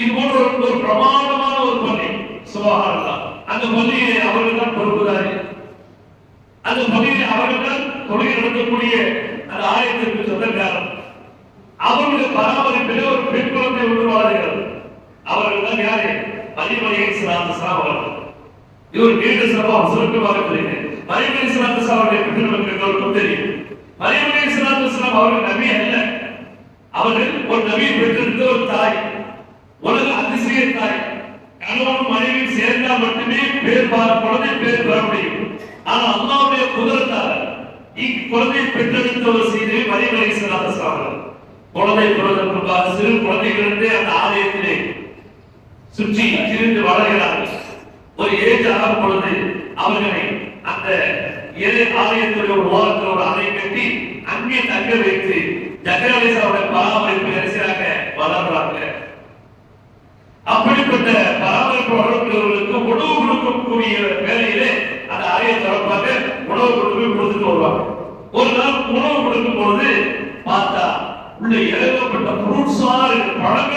இது போன்ற ஒரு ஒரு ஒரு பள்ளி. சுபஹானல்லாஹ் அந்த பள்ளியை அவர்கள் தான் பொறுப்புதாரி. அந்த பள்ளியை அவர்கள் தான் தொழில் நடத்தக்கூடிய அந்த ஆலயத்திற்கு சொந்தக்காரர். அவருடைய பராமரிப்பில் ஒரு பெண் குழந்தை ஒன்று அவர்கள் தான் யாரு? மதிமலை சிலாந்த சாவர்கள் இவர் நீண்ட சிறப்பாக சுருக்கமாக தெரியுது மரிமலை சிலாந்த அவருடைய பெண்களுக்கு எல்லோருக்கும் தெரியும். மரிமலை சிலாந்த அவர்கள் நபி அல்ல. அவர்கள் ஒரு நபி பெற்றிருந்த ஒரு தாய். அதிசய கணவன் மனைவி சேர்ந்தால் மட்டுமே பேர் பார குழந்தை பேர் பெற முடியும். ஆனா அல்லாவுடைய குதிரத்தால் இக்குழந்தை பெற்றெடுத்த ஒரு செய்தியை மரிமலை சிலாந்த அவர்கள் குழந்தை பிறந்ததற்கு சிறு குழந்தைகளிருந்தே அந்த ஆலயத்திலே சுற்றி திரிந்து வளர்கிறார்கள் ஒரு ஏஜ் ஆகும் பொழுது அவர்களை அந்த இறை ஆலயத்துடைய ஒரு ஓரத்தில் ஒரு அறை கட்டி அங்கே தங்க வைத்து ஜக்கரலேசாவுடைய பராமரிப்பு கடைசியாக வளர்றாங்க அப்படிப்பட்ட பராமரிப்பு வழங்குகிறவர்களுக்கு உணவு கொடுக்கக்கூடிய வேலையிலே அந்த அறையை திறப்பாங்க உணவு கொண்டு போய் கொடுத்துட்டு வருவாங்க. ஒரு நாள் உணவு கொடுக்கும் பொழுது பார்த்தா உள்ள இறங்கப்பட்ட ஃப்ரூட்ஸா இருக்கு பழங்களா